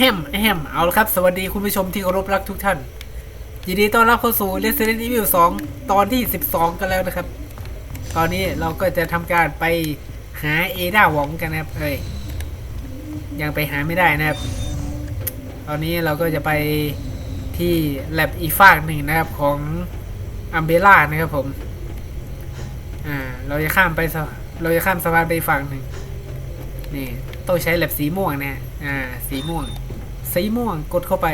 แฮมแฮมเอาละครับ สวัสดีคุณผู้ชมที่เคารพรักทุกท่าน ยินดีต้อนรับเข้าสู่ Resident Evil 2 ตอนที่ 12 กันแล้วนะครับ ตอนนี้เราก็จะทำการไปหาเอดาหวองกันนะครับเอ้ยยังไปหาไม่ได้นะครับ ตอนนี้เราก็จะไปที่แลบอีกฝากหนึ่งนะครับของอัมเบล่านะครับผม อ่า เราจะข้ามไป เราจะข้ามสะพานไปฝั่งหนึ่งนี่ ต้องใช้แลบสีม่วงนะฮะ อ่า สีม่วง สีม่วงกดเข้าไป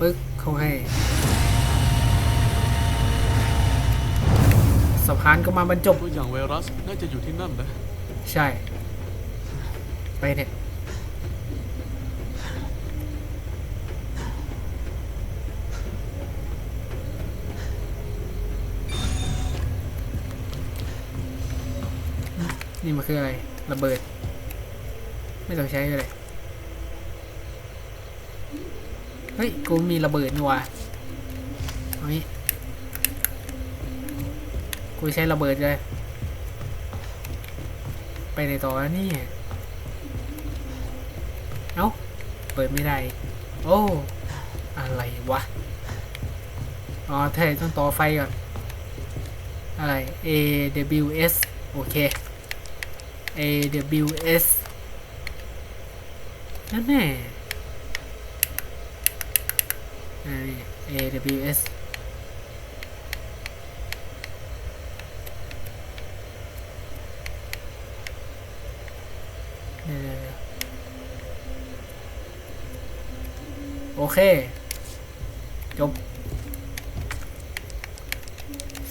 ปึ๊กเขาให้สะพานก็มาบรรจบ ตัวอย่างไวรัสน่าจะอยู่ที่นั่นนะ ใช่ ไปเนี่ยนี่มันคืออะไร ระเบิด ไม่ต้องใช้เลยเฮ้ย กูมีระเบิดนี่ว่าเอางี้กูใช้ระเบิดเลย ไปในต่อแล้วนี่ เอ้า เปิดไม่ได้ โอ้ อะไรวะ อ๋อเท่ต้องต่อไฟก่อน อะไร AWS โอเค AWS นั่นแน่อ่านี่ AWS โอเค จบ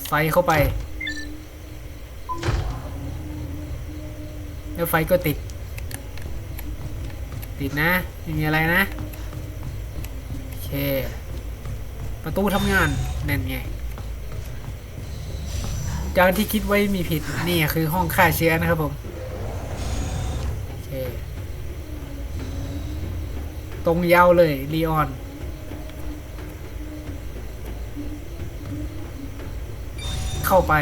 ใส่เข้าไป แล้วไฟก็ติด ติดนะ ไม่มีอะไรนะ โอเค ประตูทำงานนั่นไงจากที่คิดไว้มีผิด นี่คือห้องฆ่าเชื้อนะครับผม โอเค ตรงยาวเลยลีออนเข้าไป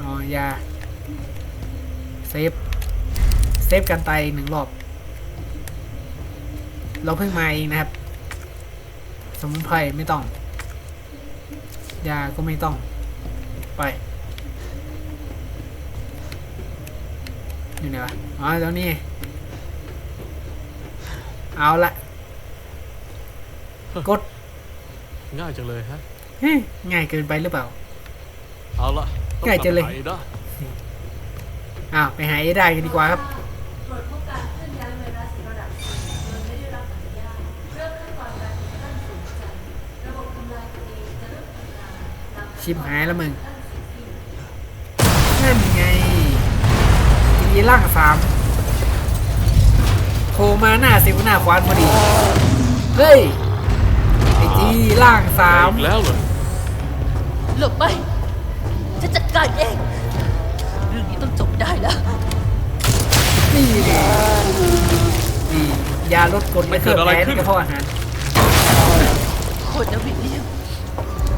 อ๋อ ยา เซฟ เซฟกันตายอีกหนึ่งรอบ เราเพิ่งมาเองนะครับ สมุนไพรไม่ต้อง ยาก็ไม่ต้อง ไปอยู่ไหนวะ อ๋อตอนนี้ เอาละ กด ง่ายจังเลยฮะเฮ้ยง่ายเกินไปหรือเปล่า เอาละ ต้องง่ายจังเลยกบไปหาได้อ้าว ไปหาเอได้กันดีกว่าครับตรวจพบการเคลื่อนย้ายไวรัสระดับสูงโดยไม่ได้รับอนุญาตเริ่มขั้นตอนการติดตั้งสูงใจระบบทำลายตัวเองจะเริ่มทำงานหลังชิบหายแล้วมึง นั่นไงกีร่างสามโผล่มาหน้าสิวหน้าควานพอดี เฮ้ย ไอจีร่างสามอีกแล้วเหรอหลบไป ฉันจัดการเอง เรื่องนี้ต้องจบได้แล้ว นี่ดินี่ยาลดกรดและเครื่องแพ้ในกระเพาะอาหารโคตรนะวิลเลียม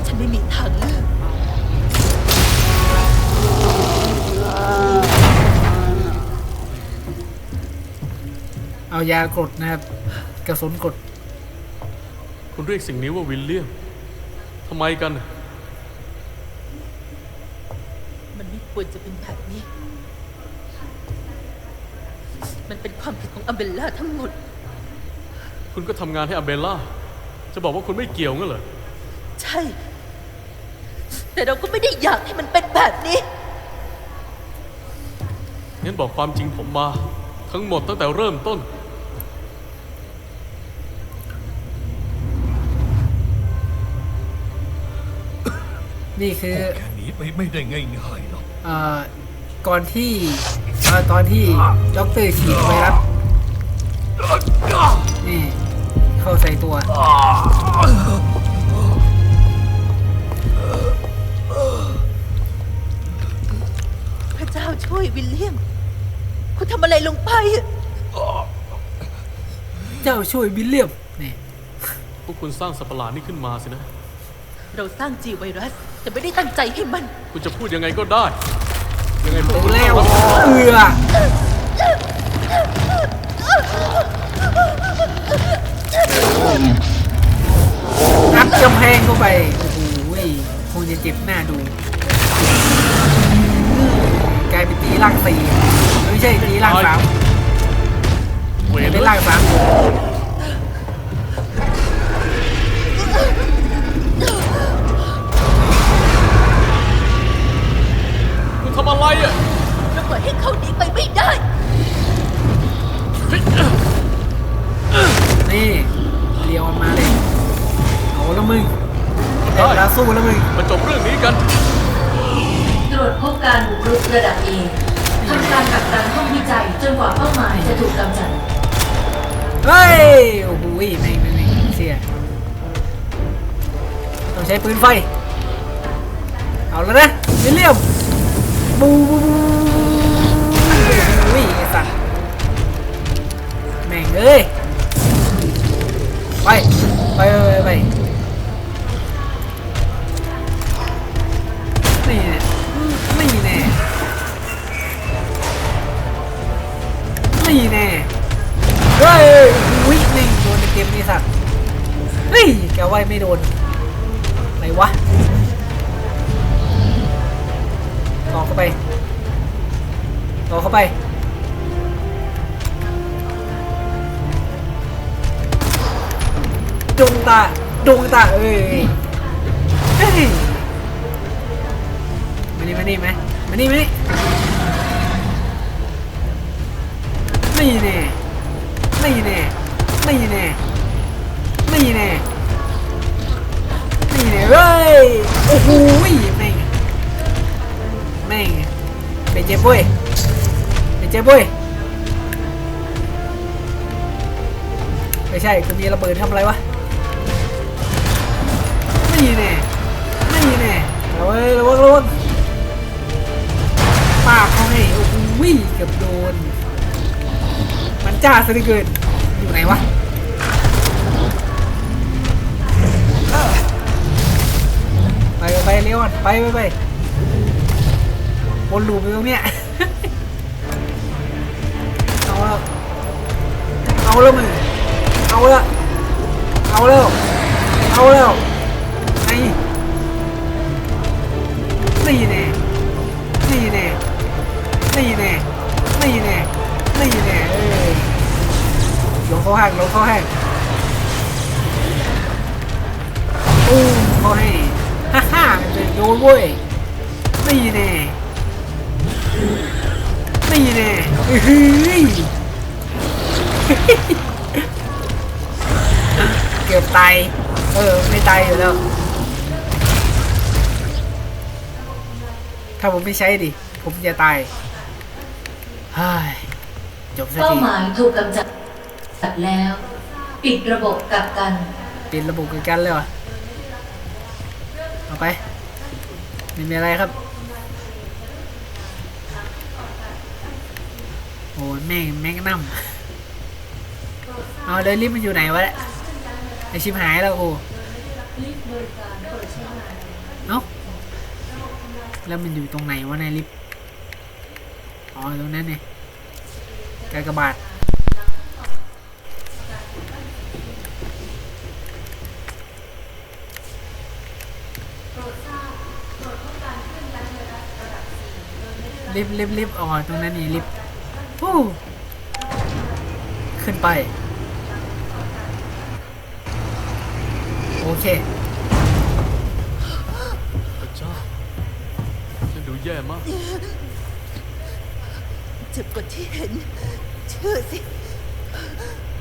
ฉันไม่มีทางเลือกเอายากรดนะครับ กระสุนกรดคุณเรียกสิ่งนี้ว่าวิลเลียมทำไมกัน มันไม่ ควรจะเป็นแบบนี้ มันเป็นความผิดของอัมเบลล่าทั้งหมด คุณก็ทำงานให้อาเบลล่า จะบอกว่าคุณไม่เกี่ยวงั้นเหรอ ใช่ แต่เราก็ไม่ได้อยากให้มันเป็นแบบนี้ งั้นบอกความจริงผมมา ทั้งหมดตั้งแต่เริ่มต้น นี่คือแค่หนีไปไม่ได้ง่ายๆหรอ กเอ่อก่อนที่เอ่อตอนที่ด็อกเตอร์ฉีดไวรัสนี่เข้าใส่ตัวพระเจ้าช่วยวิลเลียม คุณทำอะไรลงไป เจ้าช่วยวิลเลียมนี่พวกคุณสร้างสัตว์ประหลาดนี่ขึ้นมาสินะ เราสร้างจีไวรัส แต่ไม่ได้ตั้งใจให้มัน คุณจะพูดยังไงก็ได้ ยังไงพวกดูคุณแล้วก็ต้องรับเอืออัดกำแพงเข้าไป โอ้โหคงจะเจ็บหน้าดู กลายเป็นตีล่างสี่ไม่ใช่ตีล่างสามเวรเป็นเลยล่างสาม ให้เขาหนีไปไม่ได้ นี่เรียวมันมาเลยเอาแล้วมึงได้เวลาสู้แล้วมึงมาจบเรื่องนี้กัน ตรวจพบการบุกรุกระดับเอทำการกักกันห้องวิจัยจนกว่าเป้าหมายจะถูกกำจัด เฮ้ยโอ้โหไม่ไม่ไม่เสียต้องใช้ปืนไฟ เอาแล้วนะวิลเลียมบูบูบูโอ้ยไอ้สัตว์แม่งเอ้ยไปไปไปไปไปนี่แน่นี่แน่นี่แน่เฮ้ยวิหนึ่งโดนเต็มนี่สัตว์เฮ้ยแกว่ายไม่โดน ดวงตาเอ้ยเฮ้ยมานี่มานี่ไหมมานี่มานี่นี่แน่นี่แน่นี่แน่นี่แน่นี่แน่เฮ้ยโอ้โหแม่งแม่งไปเจ็บเว้ยไปเจ็บเว้ยไม่ใช่กูมีระเบิดทำอะไรวะ แน่นี่แน่ระวังระวังระวังปากเขาให้โอ้โหเกือบโดน มันจ้าซะเหลือเกินอยู่ไหนวะไปไปเร็วก่อนไปไปไปวนลูปไปตรงเนี้ยเอาแล้วเอาแล้วมึงเอาแล้วเอาแล้วเอาแล้ว นี่แน่นี่แน่นี่แน่นี่แน่นี่แน่เอ้ยลงเข้าห้างลงเข้าห้างอู้เขาให้ฮ่าฮ่าโดนเว้ยนี่แน่นี่แน่เฮ้ยเกือบตายเออไม่ตายอยู่แล้ว ถ้าผมไม่ใช้ดิ ผมจะตายเฮ้ยจบสักเป้าทีหมายถูกกำจัดแล้ว ปิดระบบกักกัน ปิดระบบกันเลยวะเอาไปไม่มีอะไรครับ โอ้ยแม่งแม่งน้ำเอาเลยลิฟต์มันอยู่ไหนวะเนี่ยไอชิมหายแล้วกูเอ้า แล้วมันอยู่ตรงไหนวะในลิฟต์อ๋อตรงนั้นเนี่ยกากบาทลิฟต์ลิฟต์ลิฟต์อ๋อตรงนั้นนี่ลิฟต์ฮู้ขึ้นไป โอเค พระเจ้าฉันดู แย่มาก เจ็บกว่าที่เห็น เชื่อสิ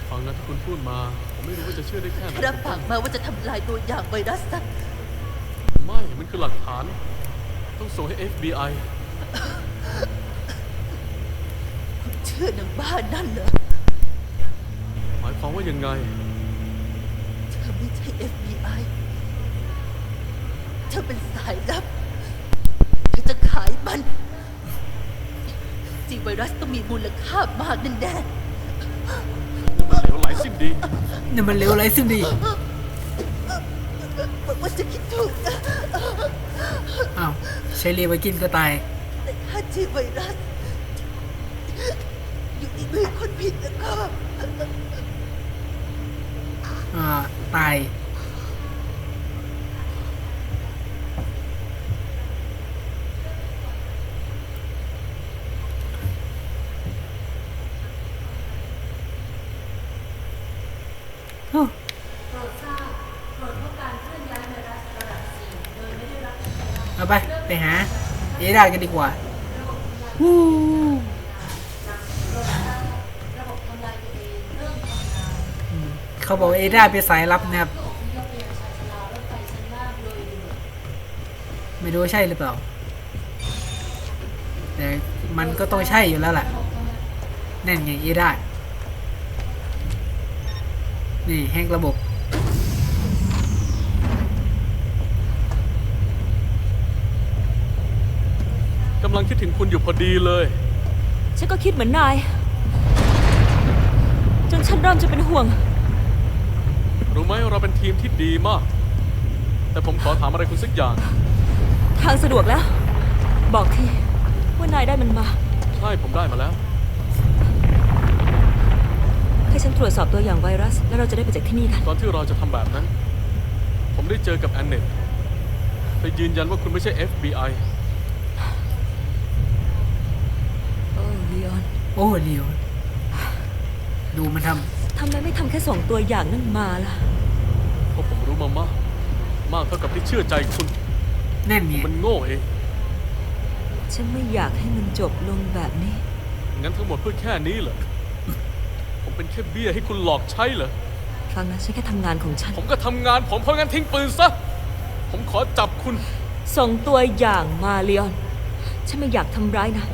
ฟังนะที่คุณพูดมา ผมไม่รู้ว่าจะเชื่อได้แค่ไหนรับปากมาว่าจะทำลายตัวอย่างไวรัสซะไม่มันคือหลักฐาน ต้องส่งให้ FBI เชื่อนางบ้านนั่นเหรอหมายความว่ายังไง เธอไม่ใช่ FBI เธอเป็นสายลับ เธอจะขายมัน จีไวรัสต้องมีมูลค่ามากแน่ๆนั่นมันเหลวไหลสิ้นดีนี่มันเร็วไรซึ่งดีบอกว่าจะคิดถูกนะอ้าวเชอรี่ไปกินก็ตาย แต่ถ้าจีไวรัส อยู่ในมือคนผิดแล้วก็ อ่า ตาย โปรดทราบโปรดพบการเคลื่อนย้ายไวรัสระดับ 4 โดยไม่ได้รับอนุญาต เอาไป ไป หาเอดาดกันดีกว่าเขาบอกเอดาดเป็นสายลับนะครับ ไม่รู้ใช่หรือเปล่า แต่มันก็ต้องใช่อยู่แล้วแหล่ะนั่นไงเอดาดนี่แฮกระบบำลังคิดถึงคุณอยู่พอดีเลย ฉันก็คิดเหมือนนาย จนฉันเริ่มจะเป็นห่วง รู้ไหมเราเป็นทีมที่ดีมาก แต่ผมขอถามอะไรคุณสักอย่าง ทางสะดวกแล้ว บอกที ว่านายได้มันมา ใช่ผมได้มาแล้ว ให้ฉันตรวจสอบตัวอย่างไวรัส แล้วเราจะได้ไปจากที่นี่กัน ตอนที่เราจะทำแบบนั้น ผมได้เจอกับแอนเนตเธอยืนยันว่าคุณไม่ใช่ FBI โอ้ลีออน โอ้เดียว ดูมันททำไมไม่ทำแค่ส่งตัวอย่างนั่นมาล่ะ เพราะผมรู้มามากมากเท่ากับที่เชื่อใจคุณำนั่นไงมันโง่เองฉันไม่อยากให้มันจบลงแบบนี้ งั้นทั้งหมดเพื่อแค่นี้เหรอผมเป็นแค่เบี้ยให้คุณหลอกใช้เหรอฟังนะฉันแค่ทำงานของฉัน ผมก็ทำงานผมเพราะงั้นทิ้งปืนซะผมขอจับคุณ ส่งตัวอย่างมาลีออนฉันไม่อยากทำร้ายนะ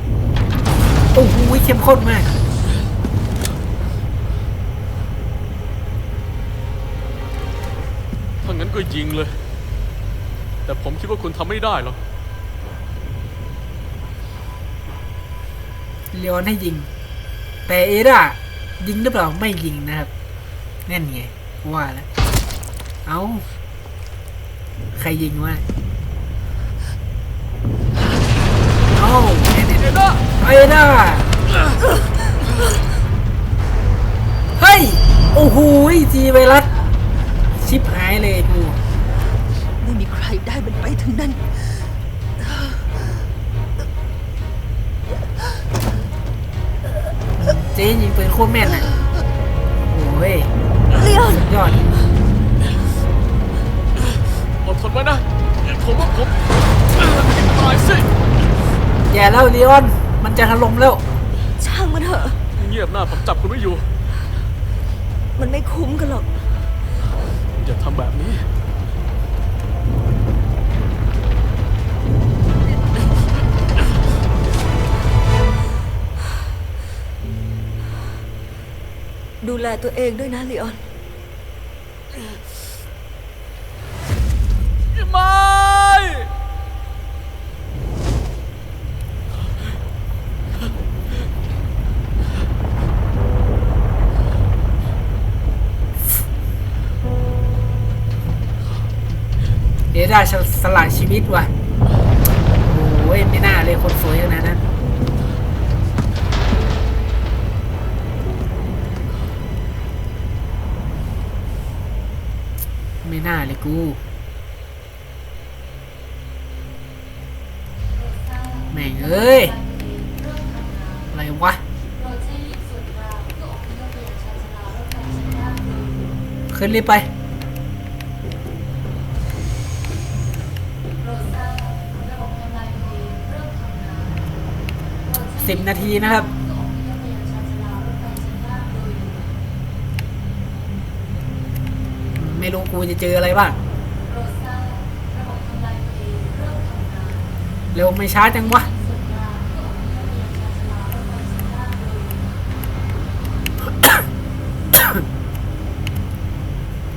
โอ้โหเข้มข้นมากถ้างั้นก็ยิงเลย แต่ผมคิดว่าคุณทำไม่ได้หรอก เลียนให้ยิง แต่เอดายิงหรือเปล่าไม่ยิงนะครับนั่นไงว่าแล้วเอา ใครยิงวะเอา เอเดาเอดาเฮ้ย โอ้โหจีไวรัส ชิปหายเลยกูไม่มีใครได้มันไปถึงนั้นเจ๊ยิงปืนโคตรแม่นอะโอ้ยลีออนสุดยอดอดทนไว้นะผมว่าผมตายสิ แย่แล้วลีออน มันจะถล่มแล้ว ช่างมันเถอะ เงียบหน้าผมจับคุณไม่อยู่ มันไม่คุ้มกันหรอก อย่าทำแบบนี้ ดูแลตัวเองด้วยนะลีออน ไม่ เอดาสละชีวิตว่ะโอ้ยไม่น่าเลยคนสวยขนาดนั้นไม่น่าเลยกู แม่งเอ้ย อะไรวะโปรดใช้ สิบนาทีนะครับ ไม่รู้กูจะเจออะไรบ้าง เร็วไม่ช้าจังวะ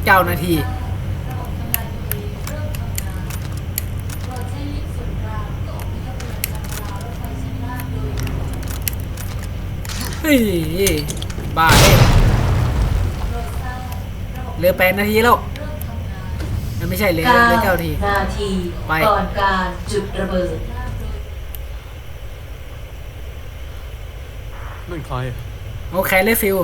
เก้านาที เฮ้ยบ้าเลยโปรดทราบระบบเหลือแปดนาทีแล้วเริ่มทำงานไมันไม่ใช่เลยเก้าเลยเก้าทีนาทีไปก่อนการจุดระเบิดนั่นใครอะโอเคเลยฟิล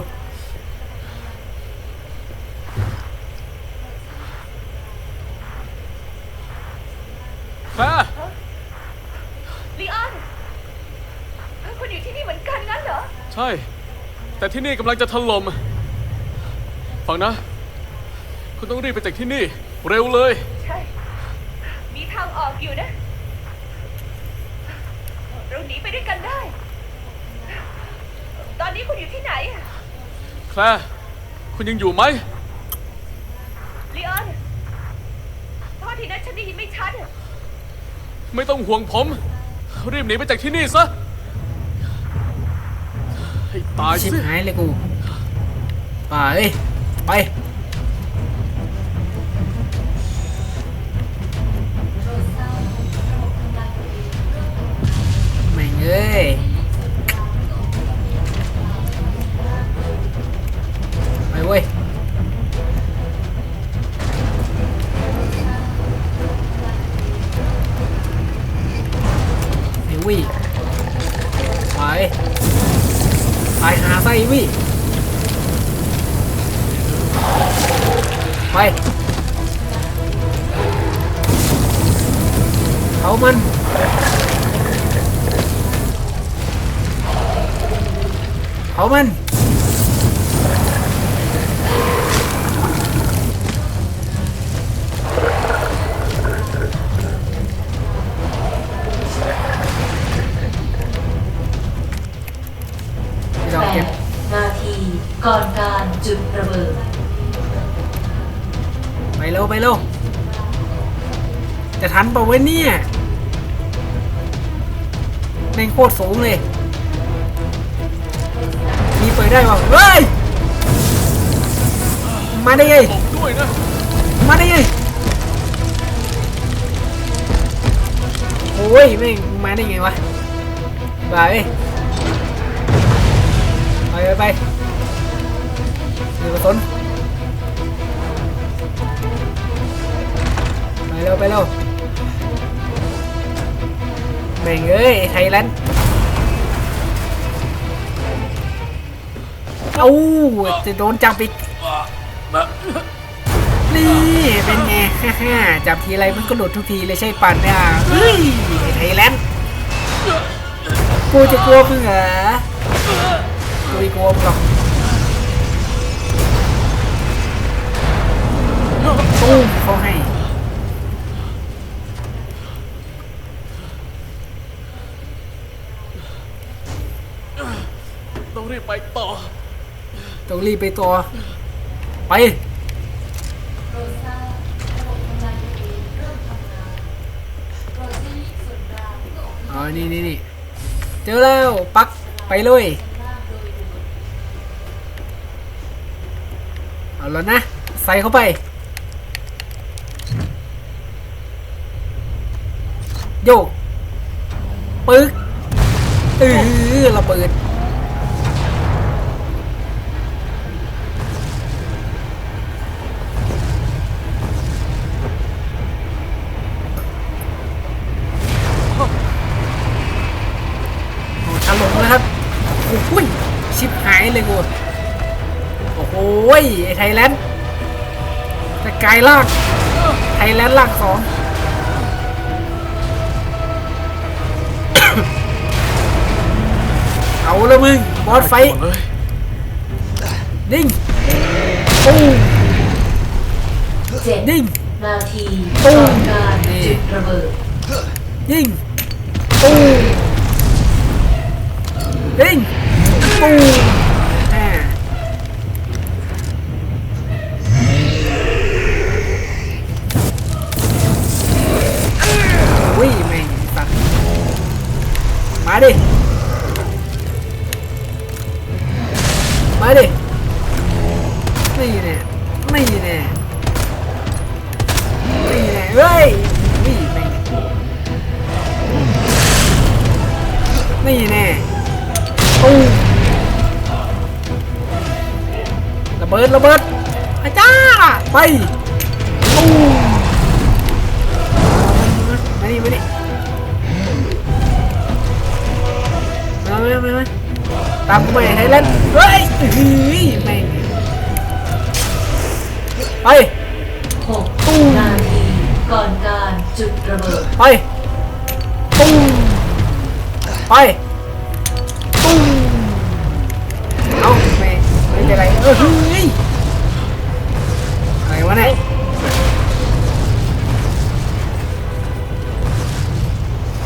แคลร์ ลีออนคุณอยู่ที่นี่เหมือนกันงั้นเหรอ ใช่ แต่ ที่นี่กำลังจะถล่มฟังนะ คุณต้องรีบไปจากที่นี่ เร็วเลย ใช่ มีทางออกอยู่นะ เราหนีไปด้วยกันได้ ตอนนี้คุณอยู่ที่ไหนอะแคลร์คุณยังอยู่ไหมลีออนโทษทีนะฉันได้ยินไม่ชัดอะไม่ต้องห่วงผม รีบหนีไปจากที่นี่ซะให้ ตายชิบสิหายเลยกูไปเอ้ยไป ร็วไปเร็วจะทันเปล่าวะเนี่ยแม่งโคตรสูงเลย มีเปิดได้ป่ะเฮ้ย มาได้ไงผมด้วยนะมาได้ไงโอ้ยแม่งมาได้ไงวะไปไปไปไปเดี๋ยวกระสุน ไปเร็วเร็วแม่งเอ้ยไทยแลนด์เอ้าจะโดนจับอีกนี่เป็นไงฮ่าๆจับทีไรมันก็หลุดทุกทีเลยใช่ปั่นเนี่ยเฮ้ยไทยแลนด์กูจะกลัวมึงเหรอกูไม่กลัวมึงหรอกตุ้เขาให้ ต้องรี บไปต่อ ต้องรีบไปตัวไป โรซ่าระบบทำลายตัวเองเริ่มทำงานโปรตีนส่วนกลางเพื่อออกอ๋อ นี่นี่นี่เจอแล้ว ปัก ไปเลยล่างโดยด่วนเอาแล้วนะ ใส่เข้าไป โยก ปึ๊กเออระเบิด เลยกูโอ้โหยไอ้ไทยแลนด์จะกลายล่างไทยแลนด์ล่างสองเอาละมึง บอสไฟท์หมดเลยนิ่งปูมเจ็ดนิ่งนาทีตุ้ก่อมนการนี่จุดระเบิดยิงปูมยิงปู ดิ มาดิ นี่แน่นี่แน่นี่แน่เฮ้ย นี่แน่นี่แน่ตู้ระเบิดระเบิดอาจ้า ไปตู้มาดิมาดิ ตามกูไปไทยแลนด์เฮ้ยเฮ้ยแม่งไปหกนาทีก่อนการจุดระเบิดไปปุ้งไปปุ้งเอาไม่ไม่เป็นไรเออเฮ้ยอะไรวะเนี่ย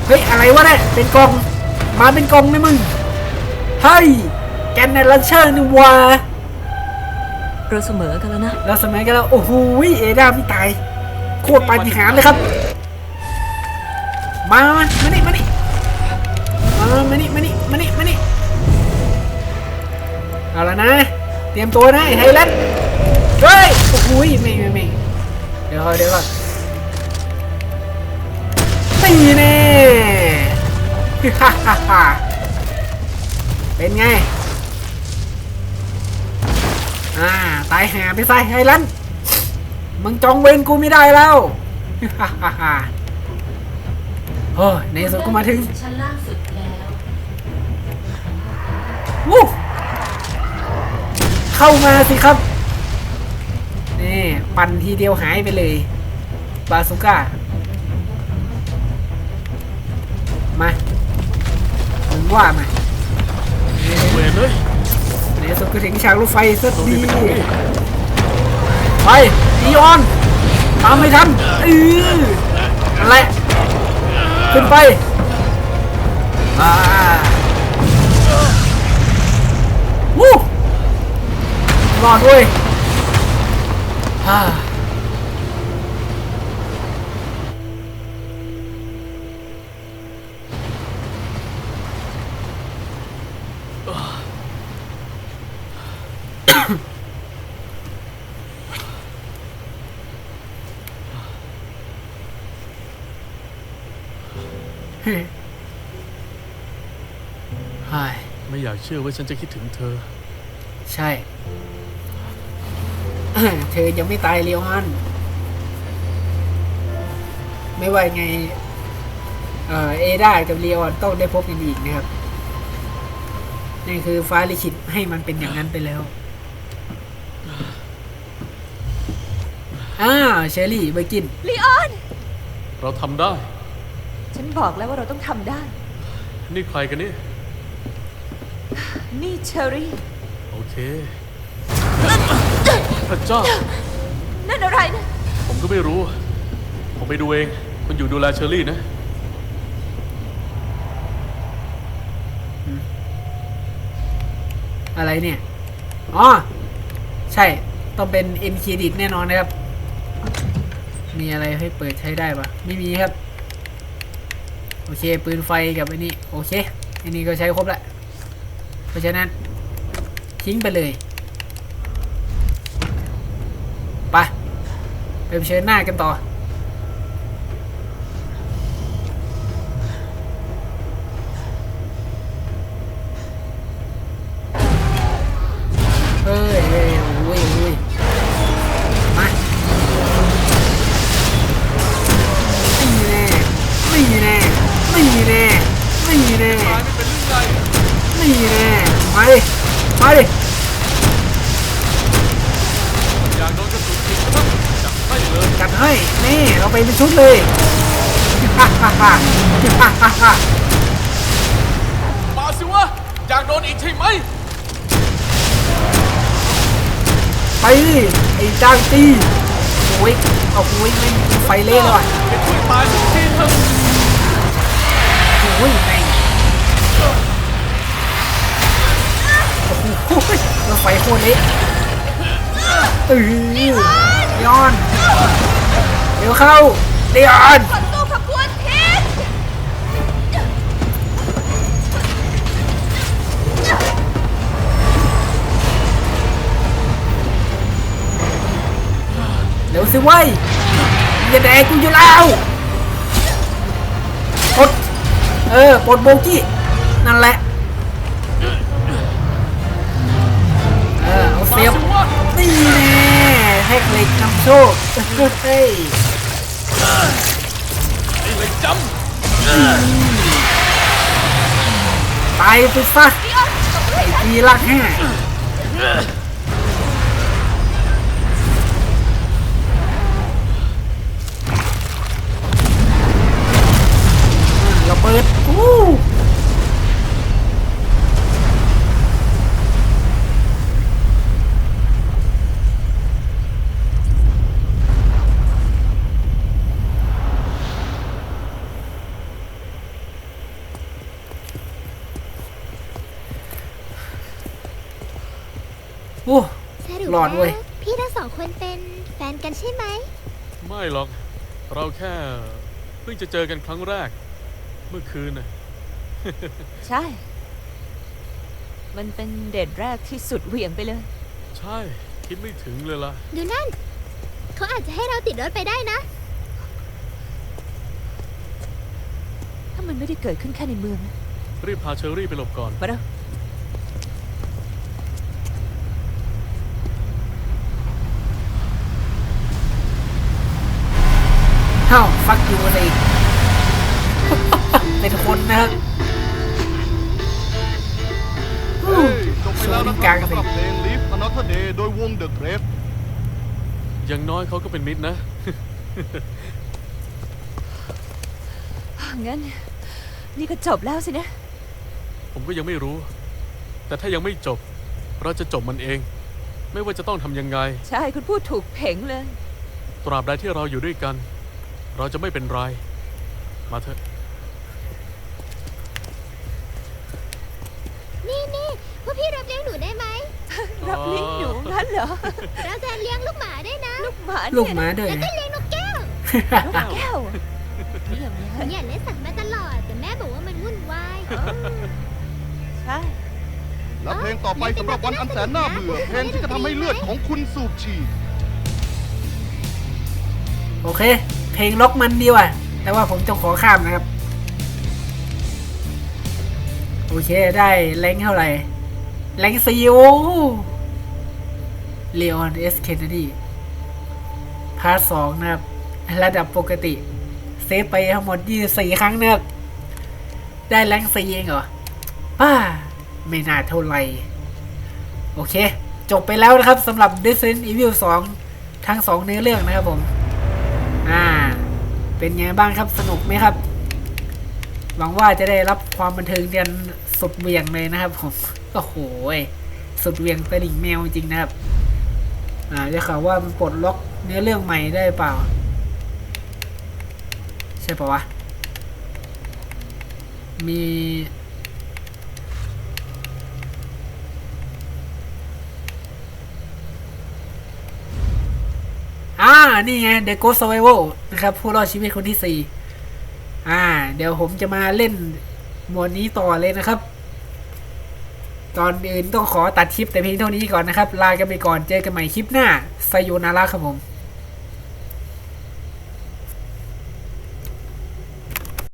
เฮ้ยอะไรวะเนี่ยเป็นกล่อง มาเป็นกล่องเลยมึงเฮ้ยแกนเนลันเชอร์นี่หวะเราเสมอกันแล้วนะ เราสมัยกันแล้ว โอ้โหเอดาไม่ตาย โคตรปาฏิหาริย์เลยครับ มา มามานี่มานี่มามานี่มานี่มานี่มานี่เอาละนะ เตรียมตัวนะไอ้ไฮแลนด์เฮ้ย โอ้โหไม่ไม่ไม่เดี๋ยวก่อนเดี๋ยวก่อนตีแน่ฮ่าฮ่าฮ่า เป็นไง อ่า ตายหาไปใส่ไฮแลนด์มึงจองเวรกูไม่ได้แล้วฮ่าฮ่าฮ่าโอ้ยในที่สุดก็มาถึงชั้นล่างสุดแล้ววู้เข้ามาสิครับ นี่ ปั่นทีเดียวหายไปเลย บาสุก้ามามึ งว่ามาเวรเลยในที่สุดก็ถึงฉากรถไฟสักต้องทีรีบไปทางนี้ไปอีออนตามไม่ทันเออนั่นแหละขึ้นไปอ่าวู้รอดเว้ยฮ่า ฮ้ยฮ่ายไม่อยากเชื่อว่าฉันจะคิดถึงเธอ ใช่ เธอยังไม่ตายเลียวฮันไม่ว่าไง เอ่อเอดากับเลียวฮันต้องได้พบกันอีกนะครับนี่คือฟ้าลิขิตให้มันเป็นอย่างนั้นไปแล้วอ้าวเชอรี่เบอร์กินลีออน เราทำได้ ฉันบอกแล้วว่าเราต้องทำได้ นี่ใครกันเนี่ยนี่เชอรี่ โอเค พระเจ้า นั่นอะไรนะผมก็ไม่รู้ ผมไปดูเองคุณอยู่ดูแลเชอรี่นะ อะไรเนี่ย อ๋อ ใช่ ต้องเป็น N เครดิตแน่นอนนะครับ มีอะไรให้เปิดใช้ได้ปะไม่มีครับ โอเค ปืนไฟกับอันนี้โอเคอันนี้ก็ใช้ครบละเพราะฉะนั้นทิ้งไปเลยไปไปเผชิญหน้ากันต่อ เราไปเป็นชุดเลยฮ่าฮ่าฮ่าฮ่าฮ่าฮ่ามาสิวะอยากโดนอีกใช่ไหมไปดิไอ้จ้างตีโอ้ยเอาโอ้ยไม่งไฟเล่เลยว่ะเป็นช่วยตายสักทีเถอะโอ้ยแม่งโอ้โหรถไฟโคตรเละเออย้อนเดี๋ยวเข้าเดี๋ยวอนขนตู้ขบวนทิศเดี๋ยวสิเว้ยอย่าแดกกูอยู่แล้วปดเออปดโบกี้นั่นแหละเออเอาเสียบนี่แน่แฮกเล็กนำโชคเฮ้ย ไอ้เหล็กจตายไปซะลีออนตกไอ้จีรักห้าเราเปิดอู้ ส รุปหลอดเว้ยแวพี่ทั้งสองคนเป็นแฟนกันใช่ไหม ไม่หรอก เราแค่เพิ่งจะเจอกันครั้งแรก เมื่อคืนน่ะ ใช่ มันเป็นเดทแรกที่สุดเหวี่ยงไปเลย ใช่ คิดไม่ถึงเลยล่ะ ดูนั่น เขาอาจจะให้เราติดรถไปได้นะ ถ้ามันไม่ได้เกิดขึ้นแค่ในเมืองนะรีบพาเชอรี่ไปหลบก่อน มาเร็ว เฮ้าฟักยูเลยเป็นคนนะครับเฮ้ยจบไปแล้วนะโชว์นิ้วคกลารับงสิสำหรับเพลง Live Another Day โดยวง The Grave อย่างน้อยเขาก็เป็นมิตรนะ งั้น นี่ก็จบแล้วสินะ ผมก็ยังไม่รู้ แต่ถ้ายังไม่จบ เราจะจบมันเอง ไม่ว่าจะต้องทำยังไง ใช่ คุณพูดถูกเพ่งเลย ตราบใดที่เราอยู่ด้วยกัน เราจะไม่เป็นไร มาเถอะ นี่นี่พวกพี่รับเลี้ยงหนูได้ไหม รับเลี้ยงหนูงั้นเหรอ เราจะเลี้ยงลูกหมาได้วยนะ ลูกหมาลูกเนี่ยหมาด้วยแล้วก็นะ เลี้ยงนกแก้วลูกแก้วอะเยี่ยมหนูเลยอยากเลี้ยงสัตว์มาตลอด แต่แม่บอกว่ามันวุ่นวาย ใช่ และเพลงต่อไปสำหรับวันอันแสนน่าเบื่อ เพลงที่จะทำให้เลือดของคุณสูบฉีด โอเค เพลงล็อกมันดีว่ะ แต่ว่าผมจะขอข้ามนะครับ โอเคได้แรงเท่าไหร่ แรงซีโอเลออนเอสเคนเนดีพาร์ทสองนะครับ ระดับปกติ เซฟไปทั้งหมด24ครั้งนะครับ ได้แรงซีเองเหรอป้า ไม่น่าเท่าไหร่ โอเค จบไปแล้วนะครับสำหรับ Resident Evil 2 ทั้งสองเนื้อเรื่องนะครับผม อ่า เป็นไงบ้างครับสนุกไหมครับ หวังว่าจะได้รับความบันเทิงเรียนสุดเวียงเลยนะครับผมโอ้โหยสุดเวียงตะลิ่งแมวจริงนะครับ อ่าจะข่าวว่ามันปลดล็อกเนื้อเรื่องใหม่ได้เปล่า ใช่ปะวะมี นี่ไง The Ghost Survival นะครับ ผู้รอดชีวิตคนที่สี่อ่า เดี๋ยวผมจะมาเล่นหมวดนี้ต่อเลยนะครับ ตอนอื่นต้องขอตัดคลิปแต่เพียงเท่านี้ก่อนนะครับ ลากันไปก่อน เจอกันใหม่คลิปหน้าไซโยนาระครับผม